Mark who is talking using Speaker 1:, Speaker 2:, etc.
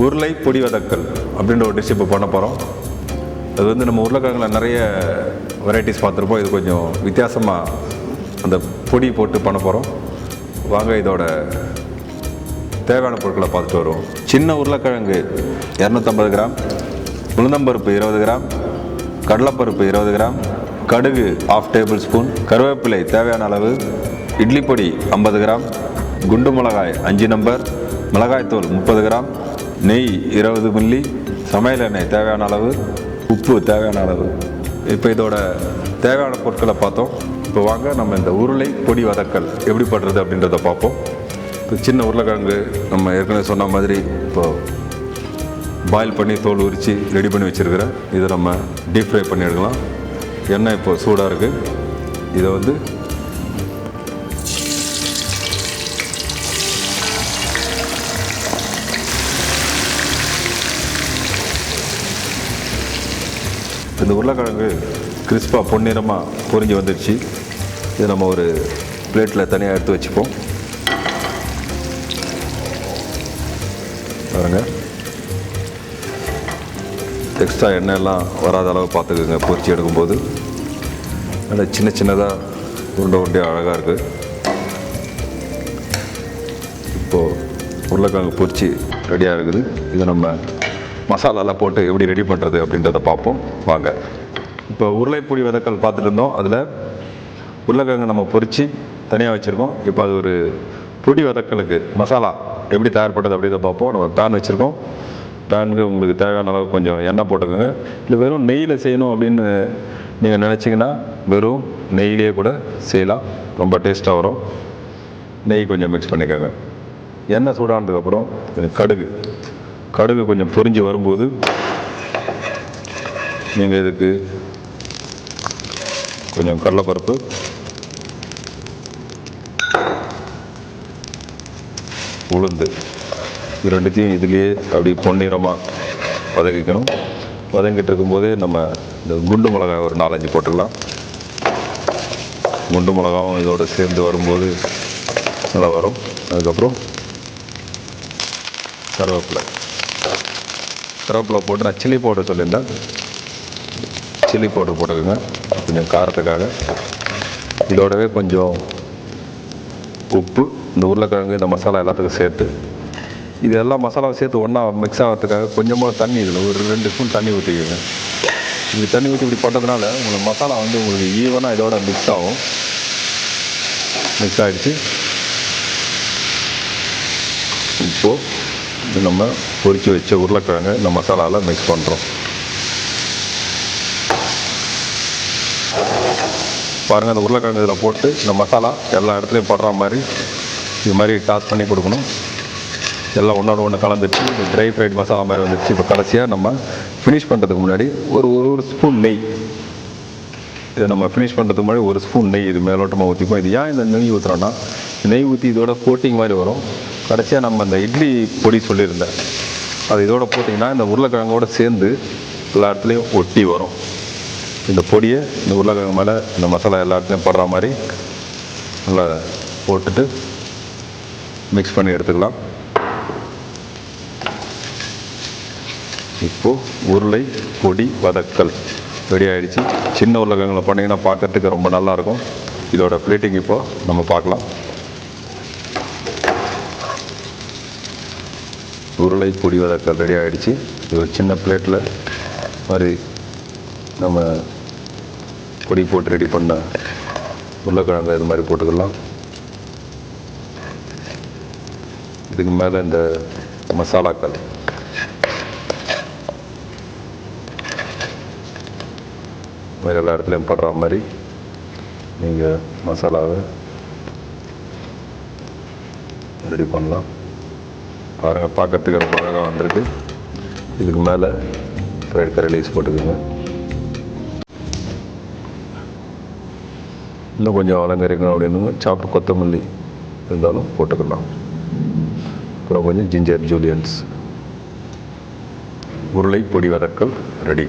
Speaker 1: உருளை பொடி வதக்கல் அப்படின்ற ஒரு டிஷ் இப்போ பண்ண போகிறோம் அது வந்து நம்ம உருளைக்கிழங்குல நிறைய வெரைட்டிஸ் பார்த்துருப்போம். இது கொஞ்சம் வித்தியாசமாக அந்த பொடி போட்டு பண்ண போகிறோம் வாங்க இதோட தேவையான பொருட்களை பார்த்துட்டு வருவோம். சின்ன உருளைக்கிழங்கு இரநூத்தம்பது கிராம் உளுந்தம்பருப்பு இருபது கிராம் கடலைப்பருப்பு இருபது கிராம் கடுகு ஆஃப் டேபிள் ஸ்பூன் கருவேப்பிலை தேவையான அளவு இட்லி பொடி ஐம்பது கிராம் குண்டு மிளகாய் அஞ்சு நம்பர் மிளகாய்த்தூள் முப்பது கிராம் நெய் இருபது மில்லி சமையல் எண்ணெய் தேவையான அளவு உப்பு தேவையான அளவு. இப்போ இதோட தேவையான பொருட்களை பார்த்தோம். இப்போ வாங்க நம்ம இந்த உருளை பொடி வதக்கல் எப்படி பண்ணுறது அப்படின்றத பார்ப்போம். இப்போ சின்ன உருளைக்கிழங்கு நம்ம ஏற்கனவே சொன்ன மாதிரி இப்போ பாயில் பண்ணி தோல் உரித்து ரெடி பண்ணி வச்சுருக்கிறேன் இதை நம்ம டீப் ஃப்ரை பண்ணி எடுக்கலாம் எண்ணெய் இப்போ சூடாக இருக்குது இதை வந்து இந்த உருளைக்கிழங்கு கிறிஸ்பாக பொன்னிறமாக பொரிஞ்சு வந்துடுச்சு. இதை நம்ம ஒரு பிளேட்டில் தனியாக எடுத்து வச்சுப்போம். பாருங்க. எக்ஸ்ட்ரா எண்ணெயெல்லாம் வராத அளவு பார்த்துக்குங்க பொரிச்சு எடுக்கும்போது. நல்லா சின்ன சின்னதாக உருண்டை உருண்டையாக அழகாக இருக்குது இப்போது உருளைக்கிழங்கு பொரிச்சு ரெடியாக இருக்குது. இதை நம்ம மசாலாலாம் போட்டு எப்படி ரெடி பண்ணுறது அப்படின்றத பார்ப்போம். வாங்க. இப்போ உருளைப்பொடி வதக்கல் பார்த்துட்டு இருந்தோம். அதில் உருளைக்கிழங்கு நம்ம பொரித்து தனியாக வச்சுருக்கோம். இப்போ அது ஒரு பொடி வதக்கலுக்கு மசாலா எப்படி தயார் அப்படின்றத பார்ப்போம். நம்ம பேன் வச்சுருக்கோம். பேனுக்கு உங்களுக்கு தேவையான அளவு கொஞ்சம் எண்ணெய் போட்டுக்கோங்க. இல்லை வெறும் நெய்யில் செய்யணும் அப்படின்னு நீங்கள் நினச்சிங்கன்னா வெறும் நெய்லேயே கூட செய்யலாம். ரொம்ப டேஸ்ட்டாக வரும். நெய் கொஞ்சம் மிக்ஸ் பண்ணிக்கோங்க. எண்ணெய் சூடானதுக்கப்புறம் கடுகு. கடுகு கொஞ்சம் பொறிஞ்சு வரும்போது நீங்கள் இதுக்கு கொஞ்சம் கடலைப்பருப்பு. உளுந்து. இது ரெண்டுத்தையும் இதுலேயே அப்படி பொன்னிறமாக வதக்கிக்கணும். வதங்கிட்டு இருக்கும்போதே நம்ம இந்த குண்டு மிளகாய் ஒரு நாலஞ்சு போட்டுக்கலாம். குண்டு மிளகாவும் இதோடு சேர்ந்து வரும்போது நல்லா வரும். அதுக்கப்புறம் கருவேப்பிலை. கருவேப்பிலை போட்டு நான் சில்லி பவுடர் சொல்லியிருந்தேன். சில்லி பவுடர் போட்டுக்கோங்க. கொஞ்சம் காரத்துக்காக. இதோடவே கொஞ்சம் உப்பு இந்த உருளைக்கிழங்கு இந்த மசாலா எல்லாத்துக்கும் சேர்த்து. இது எல்லா மசாலாவை சேர்த்து ஒன்றா மிக்ஸ் ஆகிறதுக்காக கொஞ்சமாக தண்ணி இதில் ஒரு ரெண்டு ஸ்பூன் தண்ணி ஊற்றிக்கோங்க இப்படி தண்ணி ஊற்றி இப்படி போட்டதுனால உங்களுக்கு மசாலா வந்து உங்களுக்கு ஈவனாக இதோட மிக்ஸ் ஆகும். மிக்ஸ் ஆகிடுச்சு இப்போது நம்ம பொறிச்சு வச்ச உருளைக்கிழங்கு இந்த மசாலாவில் மிக்ஸ் பண்ணுறோம் பாருங்கள் அந்த உருளைக்கிழங்கு இதில் போட்டு இந்த மசாலா எல்லா இடத்துலையும் படுற மாதிரி இது மாதிரி டாஸ் பண்ணி கொடுக்கணும். எல்லாம் ஒன்றோட ஒன்று கலந்துச்சு இந்த ட்ரை ஃப்ரைட் மசாலா மாதிரி வந்துடுச்சு இப்போ கடைசியாக நம்ம ஃபினிஷ் பண்ணுறதுக்கு முன்னாடி ஒரு ஒரு ஒரு ஸ்பூன் நெய். இதை நம்ம ஃபினிஷ் பண்ணுறதுக்கு முன்னாடி ஒரு ஸ்பூன் நெய் இது மேலோட்டமாக ஊற்றிப்போம் இது ஏன் இந்த நெய் ஊற்றுறோன்னா நெய் ஊற்றி இதோட கோட்டிங் மாதிரி வரும். கடைசியாக நம்ம அந்த இட்லி பொடி சொல்லியிருந்தேன் அது இதோட போட்டிங்கன்னா இந்த உருளைக்கிழங்கோடு சேர்ந்து எல்லா இடத்துலையும் ஒட்டி வரும். இந்த பொடியை இந்த உருளைக்கிழங்கு மேலே இந்த மசாலா எல்லா இடத்துலையும் படுற மாதிரி நல்லா போட்டுட்டு மிக்ஸ் பண்ணி எடுத்துக்கலாம். இப்போது உருளை பொடி வதக்கல் ரெடி ஆகிடுச்சு சின்ன உருளைக்கிழங்குல பண்ணிங்கன்னா பார்க்குறதுக்கு ரொம்ப நல்லாயிருக்கும் இதோட பிளேட்டிங் இப்போது நம்ம பார்க்கலாம். உருளை பொடி வதக்கல் ரெடி ஆகிடுச்சு இது ஒரு சின்ன பிளேட்டில் மாதிரி நம்ம பொடி போட்டு ரெடி பண்ண உருளைக்கிழங்கு இது மாதிரி போட்டுக்கலாம். இதுக்கு மேலே இந்த மசாலாக்கள். மாதிரி எல்லா இடத்துலையும் படுற மாதிரி நீங்கள் மசாலாவை ரெடி பண்ணலாம். பாருங்கள் பார்க்கறதுக்கு ரொம்ப அழகாக வந்திருக்கு. இதுக்கு மேலே ரெட் கலர் லீஸ் போட்டுக்கோங்க. இன்னும் கொஞ்சம் அலங்கரிக்கணும் அப்படின்னு சாப்பு கொத்தமல்லி இருந்தாலும் போட்டுக்கலாம். அப்புறம் கொஞ்சம் ஜிஞ்சர் ஜூலியன்ஸ் உருளை பொடி வதக்கல் ரெடி